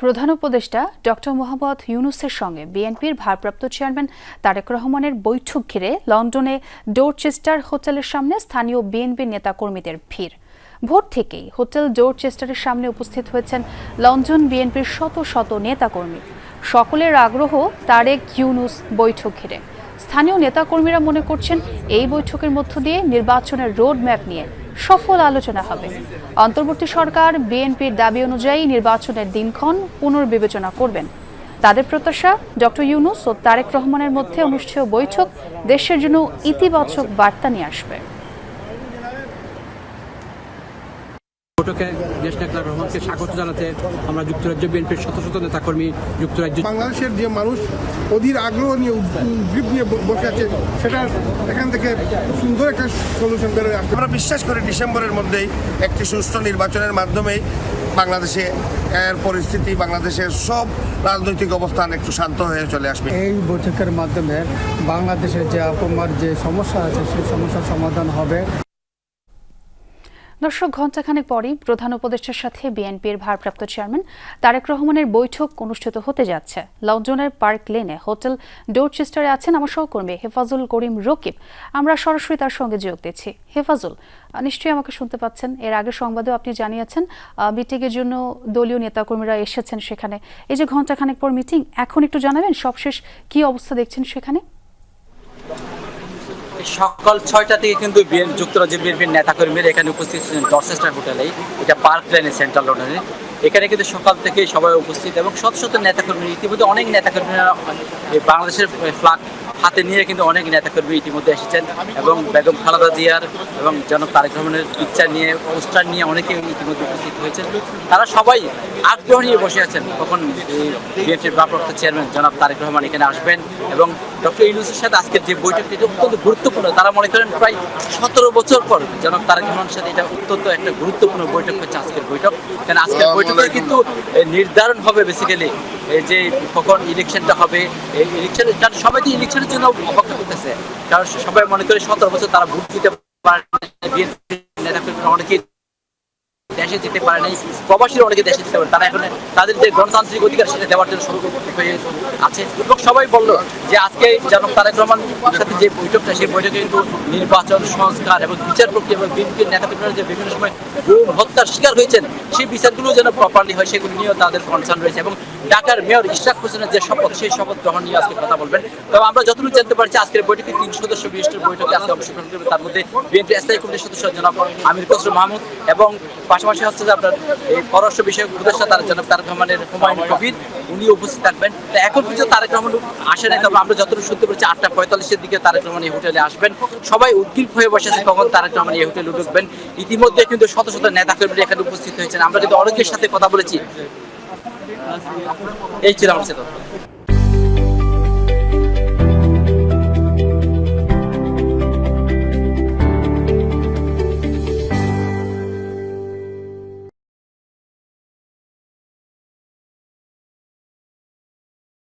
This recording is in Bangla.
প্রধান উপদেষ্টা ডক্টর মোহাম্মদ ইউনুসের সঙ্গে বিএনপির ভারপ্রাপ্ত চেয়ারম্যান তারেক রহমানের বৈঠক ঘিরে লন্ডনে ডোরচেস্টার হোটেলের সামনে স্থানীয় বিএনপি নেতাকর্মীদের ভিড়। ভোর থেকেই হোটেল ডোরচেস্টারের সামনে উপস্থিত হয়েছেন লন্ডন বিএনপির শত শত নেতাকর্মী। সকলের আগ্রহ তারেক ইউনুস বৈঠক ঘিরে। স্থানীয় নেতাকর্মীরা মনে করছেন, এই বৈঠকের মধ্য দিয়ে নির্বাচনের রোড ম্যাপ নিয়ে সফল আলোচনা হবে। অন্তর্বর্তী সরকার, বিএনপির দাবি অনুযায়ী নির্বাচনের দিনক্ষণ পুনর্বিবেচনা করবেন। তাদের প্রত্যাশা, ডক্টর ইউনুস ও তারেক রহমানের মধ্যে অনুষ্ঠেয় বৈঠক দেশের জন্য ইতিবাচক বার্তা নিয়ে আসবে। বৈঠকে দেশ নেতা রহমানকে স্বাগত জানাতে আমরা যুক্তরাজ্য বিএনপির শত শত নেতাকর্মী যুক্তরাজ্য বাংলাদেশের যে মানুষ অধীর আগ্রহ নিয়ে উদ্গ্রীব নিয়ে বসে আছে সেটার এখান থেকে সুন্দর একটা সলিউশন বেরোয় আসবে। আমরা বিশ্বাস করি ডিসেম্বরের মধ্যেই একটি সুষ্ঠু নির্বাচনের মাধ্যমেই বাংলাদেশে এর পরিস্থিতি বাংলাদেশের সব রাজনৈতিক অবস্থান একটু শান্ত হয়ে চলে আসবে। এই বৈঠকের মাধ্যমে বাংলাদেশের যে আপমার যে সমস্যা আছে সেই সমস্যার সমাধান হবে। দর্শক, ঘণ্টাখানেক পরই প্রধান উপদেষ্টার সাথে বিএনপির ভারপ্রাপ্ত চেয়ারম্যান তারেক রহমানের বৈঠক অনুষ্ঠিত হতে যাচ্ছে। লন্ডনের পার্ক লেনে হোটেল ডোরচেস্টারে আছেন আমার সহকর্মী হেফাজুল করিম রকিব। আমরা সরাসরি তার সঙ্গে যোগ দিচ্ছি। হেফাজুল, নিশ্চয়ই আমাকে শুনতে পাচ্ছেন। এর আগে সংবাদেও আপনি জানিয়েছেন মিটিংয়ের জন্য দলীয় নেতাকর্মীরা এসেছেন সেখানে। এই যে ঘণ্টাখানেক পর মিটিং, এখন একটু জানাবেন সবশেষ কি অবস্থা দেখছেন সেখানে? সকাল ছয়টা থেকে কিন্তু বিএন যুক্তরাজ্য বিএনপির নেতাকর্মীরা এখানে উপস্থিত ছিলেন ডরচেস্টার হোটেলেই এটা পার্ক লেনে সেন্ট্রাল লন্ডনে। এখানে কিন্তু সকাল থেকে সবাই উপস্থিত এবং শত শত নেতাকর্মী ইতিমধ্যে অনেক নেতাকর্মীরা বাংলাদেশের ফ্ল্যাগ হাতে নিয়ে কিন্তু অনেক নেতাকর্মী ইতিমধ্যে এসেছেন এবং বেগম খালেদা জিয়ার এবং যেন তারেক রহমানের পিকচার নিয়ে, পোস্টার নিয়ে অনেকে ইতিমধ্যে উপস্থিত হয়েছেন। তারা সবাই আগ্রহ নিয়ে বসে আছেন। কখন বিএনপির ভারপ্রাপ্ত চেয়ারম্যান জনাব তারেক রহমান এখানে আসবেন এবং ডক্টর ইউনুসের সাথে আজকের যে বৈঠকটি অত্যন্ত গুরুত্বপূর্ণ তারা মনে করেন প্রায় সতেরো বছর পর জনাব তারেক রহমানের সাথে এটা অত্যন্ত একটা গুরুত্বপূর্ণ বৈঠক হচ্ছে আজকের বৈঠক। কারণ আজকের বৈঠকে কিন্তু নির্ধারণ হবে বেসিক্যালি যে কখন ইলেকশনটা হবে ইলেকশন কারণ সবাই তো ইলেকশনের জন্য অপেক্ষা করতেছে। কারণ সবাই মনে করে সতেরো বছর তারা ভোট দিতে পারে অনেকেই দেশে যেতে পারে নাই প্রবাসীরা অনেকে দেশে যেতে পারে তারা এখন তাদের যে গণতান্ত্রিক অধিকার সেটা দেওয়ার জন্য হয়ে আছে। এবং সবাই বলল যে আজকে জনক তারেক রহমান সাথে যে বৈঠকটা, সেই বৈঠকে কিন্তু নির্বাচন, সংস্কার এবং বিচার প্রক্রিয়া এবং বিএনপির নেতাকর্মীরা যে বিভিন্ন সময় গুম, হত্যার শিকার হয়েছেন, সেই বিচারগুলো যেন প্রপারলি হয়, সেগুলো নিয়েও তাদের কনসার্ন রয়েছে এবং ঢাকার মেয়র ইশরাক হোসেনের যে শপথ, সেই শপথ গ্রহণ নিয়ে আজকে কথা বলবেন। তবে আমরা যতটুকু জানতে পারছি, আজকের বৈঠকে তিন সদস্য বিশিষ্ট বৈঠকে আজকে অংশগ্রহণ করবে। তার মধ্যে বিএনপি স্থায়ী কমিটির সদস্য জনাব আমির খসরু মাহমুদ এবং পাশাপাশি হচ্ছে যে আপনার এই পররাষ্ট্র বিষয়ক উপদেষ্টা তার জনাব তারেক রহমানের হুমায়ুন কবির উনি উপস্থিত থাকবেন। তো এখন পর্যন্ত তারেক রহমান আসে নাই তবে আমরা যতটুকু শুনতে পেরেছি, আটটা পঁয়তাল্লিশের দিকে তারেক রহমান এই হোটেলে আসবেন। সবাই উদ্গ্রীব হয়ে বসেছে কখন তারেক রহমান এই হোটেলে ঢুকবেন। ইতিমধ্যে কিন্তু শত শত নেতাকর্মীরা এখানে উপস্থিত হয়েছেন। আমরা কিন্তু অনেকের সাথে কথা বলেছি। এই ছিল আমার সাথে